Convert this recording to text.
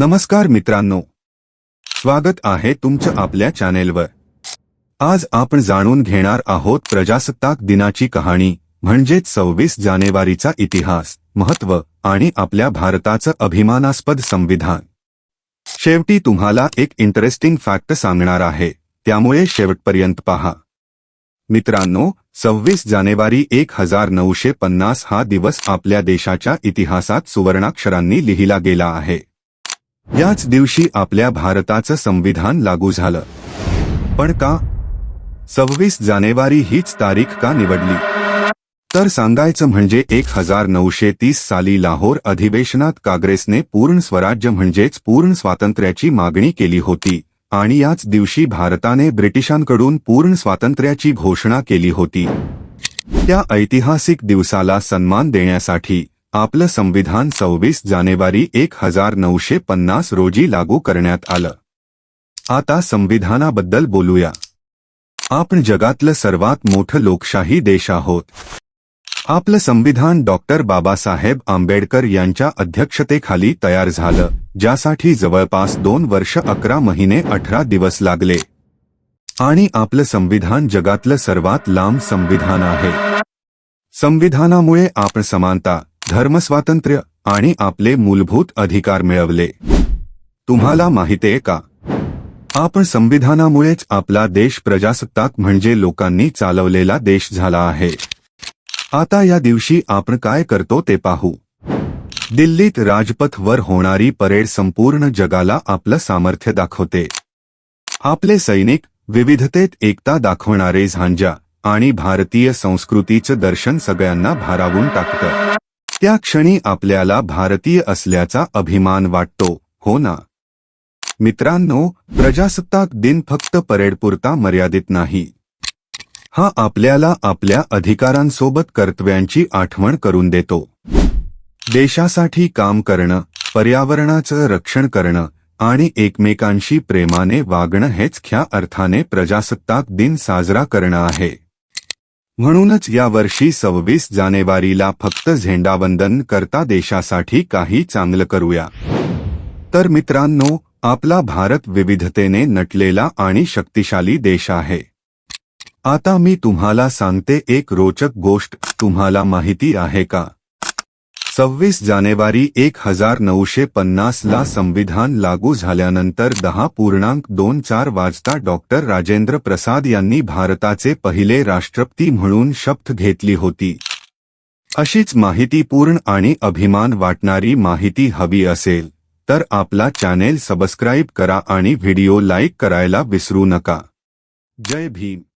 नमस्कार मित्रांनो. स्वागत आहे तुमचं आपल्या चॅनेलवर. आज आपण जाणून घेणार आहोत प्रजासत्ताक दिनाची कहाणी म्हणजेच सव्वीस जानेवारीचा इतिहास महत्त्व आणि आपल्या भारताचं अभिमानास्पद संविधान. शेवटी तुम्हाला एक इंटरेस्टिंग फॅक्ट सांगणार आहे त्यामुळे शेवटपर्यंत पहा. मित्रांनो सव्वीस जानेवारी एक हजार नऊशे पन्नास हा दिवस आपल्या देशाच्या इतिहासात सुवर्णाक्षरांनी लिहिला गेला आहे. याच दिवशी आपल्या भारताचं संविधान लागू झालं. पण का? सव्वीस जानेवारी हीच तारीख का निवडली? तर सांगायचं म्हणजे एक हजार नऊशे तीस साली लाहोर अधिवेशनात काँग्रेसने पूर्ण स्वराज्य म्हणजेच पूर्ण स्वातंत्र्याची मागणी केली होती. आणि याच दिवशी भारताने ब्रिटिशांकडून पूर्ण स्वातंत्र्याची घोषणा केली होती. त्या ऐतिहासिक दिवसाला सन्मान देण्यासाठी आपलं संविधान सव्वीस जानेवारी एक हजार नऊशे पन्नास रोजी लागू करण्यात आलं. आता संविधानाबद्दल बोलूया. आपण जगातलं सर्वात मोठं लोकशाही देश आहोत. आपलं संविधान डॉक्टर बाबासाहेब आंबेडकर यांच्या अध्यक्षतेखाली तयार झालं ज्यासाठी जवळपास दोन वर्ष अकरा महिने अठरा दिवस लागले. आणि आपलं संविधान जगातलं सर्वात लांब संविधान आहे. संविधानामुळे आपण समानता धर्मस्वातंत्र्य आणि आपले मूलभूत अधिकार मिळवले. तुम्हाला माहितीये का? आपण संविधानामुळेच आपला देश प्रजासत्ताक म्हणजे लोकांनी चालवलेला देश झाला आहे. आता या दिवशी आपण काय करतो ते पाहू. दिल्लीत राजपथवर होणारी परेड संपूर्ण जगाला आपलं सामर्थ्य दाखवते. आपले सैनिक विविधतेत एकता दाखवणारे झांजा आणि भारतीय संस्कृतीचं दर्शन सगळ्यांना भारावून टाकतं. त्या क्षणी आपल्याला भारतीय असल्याचा अभिमान वाटतो हो ना? मित्रांनो प्रजासत्ताक दिन फक्त परेडपुरता मर्यादित नाही. हा आपल्याला आपल्या अधिकारांसोबत कर्तव्यांची आठवण करून देतो. देशासाठी काम करणं पर्यावरणाचं रक्षण करणं आणि एकमेकांशी प्रेमाने वागणं हेच ख्या अर्थाने प्रजासत्ताक दिन साजरा करणं आहे. म्हणूनच या वर्षी सव्वीस जानेवारीला फक्त झेंडावंदन करता देशासाठी काही चांगलं करूया. तर मित्रांनो आपला भारत विविधतेने नटलेला आणि शक्तिशाली देश आहे. आता मी तुम्हाला सांगते एक रोचक गोष्ट. तुम्हाला माहिती आहे का? सव्वीस जानेवारी एक हजार नऊशे पन्नासला संविधान लागू झाल्यानंतर दहा पूर्णांक दोन चार वाजता डॉक्टर राजेंद्र प्रसाद यांनी भारताचे पहिले राष्ट्रपती म्हणून शपथ घेतली होती. अशीच माहितीपूर्ण आणि अभिमान वाटणारी माहिती हवी असेल तर आपला चॅनेल सबस्क्राईब करा आणि व्हिडिओ लाईक करायला विसरू नका. जय भीम.